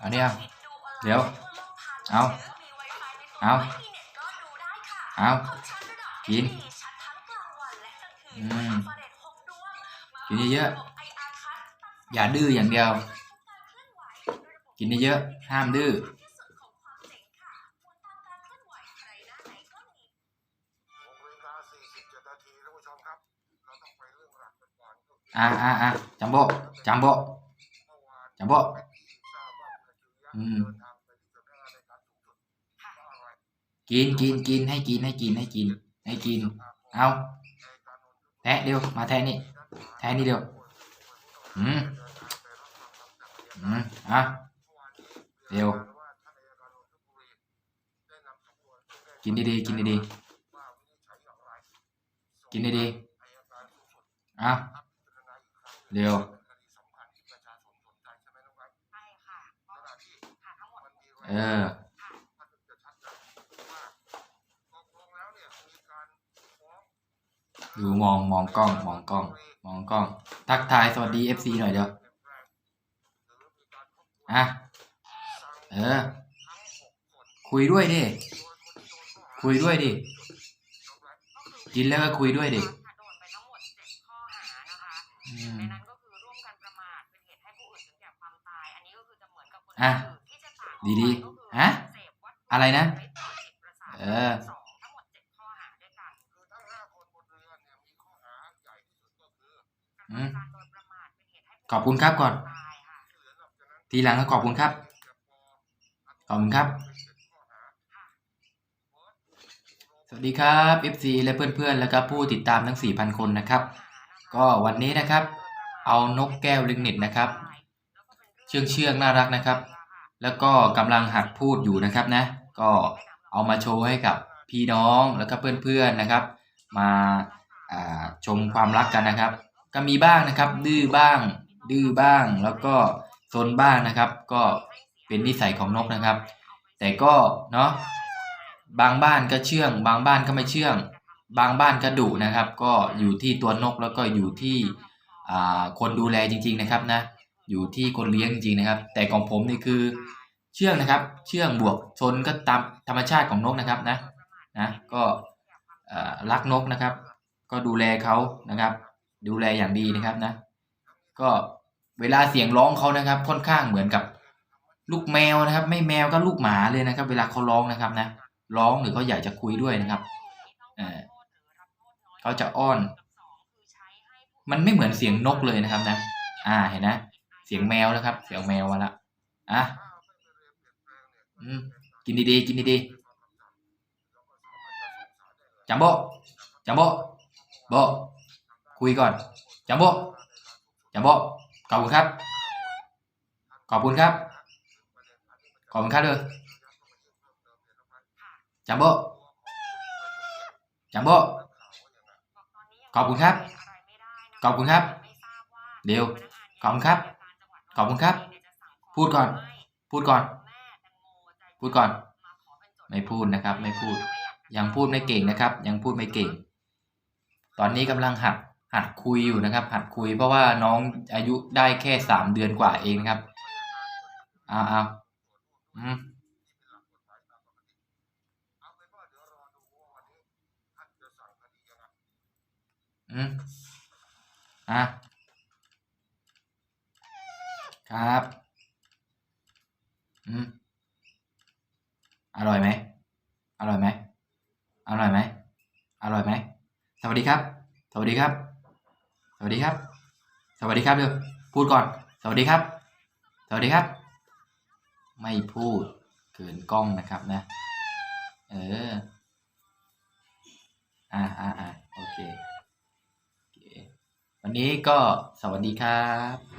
อาเนี่ยเดี๋ยว เอาเอาเอากินอืมกินเยอะอย่าดื้ออย่างเดียว กินเยอะห้ามดื้อจ็ดนาทีท่านผู้ชมครับเราต้องไปเรื่องหลักกันก่อนก็คืออ่าอ่าอ่าจัมโบจัมโบจัมโบ กงานในการสูงสุดเพราะอะไรกินกินกินให้กินให้กินให้กิน ให้กิน เอาแทะเร็วมาแทะนี่แทะนี่เร็วอืมอืมอะเร็วกินดีๆกินดีๆกินดีๆอะเร็ว ออดูมองมองกล้องมองกล้อง มองกล้อง ทักทายสวัสดี FC หน่อยเดี๋ยวอะเออ คุยด้วยดิ คุยด้วยดิ กินแล้วก็คุยด้วยดิค่ะโดนไปทั้งหมดเจ็ดข้อหานะคะอืหนึ่งมในนั้นก็คือร่วมกันประมาทเป็นเหตุให้ผู้อื่นถึงแก่ความตายอันนี้ก็คือจะเหมือนกับคนอะอื่นที่จะต่างดีๆก็คือฮะเสพวัตถุอะไรนะไว้ต่อจิตประสาทเออสองทั้งหมดเจ็ดข้อหาด้วยกันคือทั้งห้าคนบนเรือเนี่ยมีข้อหาใหญ่ที่สุดก็คืออืมการโดนประมาทเป็นเหตุให้ผู้ขอบคุณครับก่อนตายค่ะที่เหลือนอกจากนั้นทีหลังก็ขอบคุณครับ ขอบคุณครับ สวัสดีครับ FC และเพื่อนๆ แล้วก็ผู้ติดตามทั้ง 4,000 คนนะครับ ก็วันนี้นะครับ เอานกแก้วลิงเน็ตนะครับ เชื่องเชื่องๆน่ารักนะครับ แล้วก็กำลังหัดพูดอยู่นะครับนะ ก็เอามาโชว์ให้กับพี่น้องแล้วก็เพื่อนๆนะครับมาาชมความรักกันนะครับ ก็มีบ้างนะครับ ดื้อบ้าง ดื้อบ้าง แล้วก็ซนบ้างนะครับ ก็เป็นนิสัยของนกนะครับ แต่ก็เนาะบางบ้านก็เชื่อง บางบ้านก็ไม่เชื่อง บางบ้านก็ดุนะครับ ก็อยู่ที่ตัวนกแล้วก็อยู่ที่คนดูแลจริง ๆนะครับนะ อยู่ที่คนเลี้ยงจริงนะครับ แต่ของผมนี่คือเชื่องนะครับ เชื่องบวกชนก็ตามธรรมชาติของนกนะครับนะนะก็รักนกนะครับ ก็ดูแลเขานะครับ ดูแลอย่างดีนะครับนะ ก็เวลาเสียงร้องเขานะครับ ค่อนข้างเหมือนกับลูกแมวนะครับ ไม่แมวก็ลูกหมาเลยนะครับ เวลาเขาร้องนะครับนะร้องหรือเขาอยากจะคุยด้วยนะครับเออเขาจะอ้อน มันไม่เหมือนเสียงนกเลยนะครับนะ อ่าเห็นนะ เสียงแมวแล้วครับ เสียงแมวมาละอะอืมกินดีๆกินดีๆจัมโบ้จัมโบ้โบคุยก่อนจัมโบ้จัมโบ้ขอบคุณครับ ขอบคุณครับ ขอบคุณครับเลยจัมโบ้จัมโบ้ขอบคุณครับ ขอบคุณครับเร็วขอบคุณครับ ขอบคุณครับ พูดก่อน พูดก่อน พูดก่อน ไม่พูดนะครับ ไม่พูด ยังพูดไม่เก่งนะครับ ยังพูดไม่เก่ง ตอนนี้กำลังหัดหัดคุยอยู่นะครับ หัดคุยเพราะว่าน้องอายุได้แค่สามเดือนกว่าเองครับอาเอาอืมอาเป็นว่าเดี๋ยวรอดูว่าวันนี้ท่านจะสั่งคดียังไงอืมอะ ครับอืมอร่อยไหมอร่อยไหมอร่อยไหมอร่อยไหมสวัสดีครับ สวัสดีครับ สวัสดีครับ สวัสดีครับเร็วพูดก่อน สวัสดีครับ สวัสดีครับ ไม่พูดเกินกล้องนะครับนะ เออ อ่าอ่าอ่าโอเค วันนี้ก็สวัสดีครับ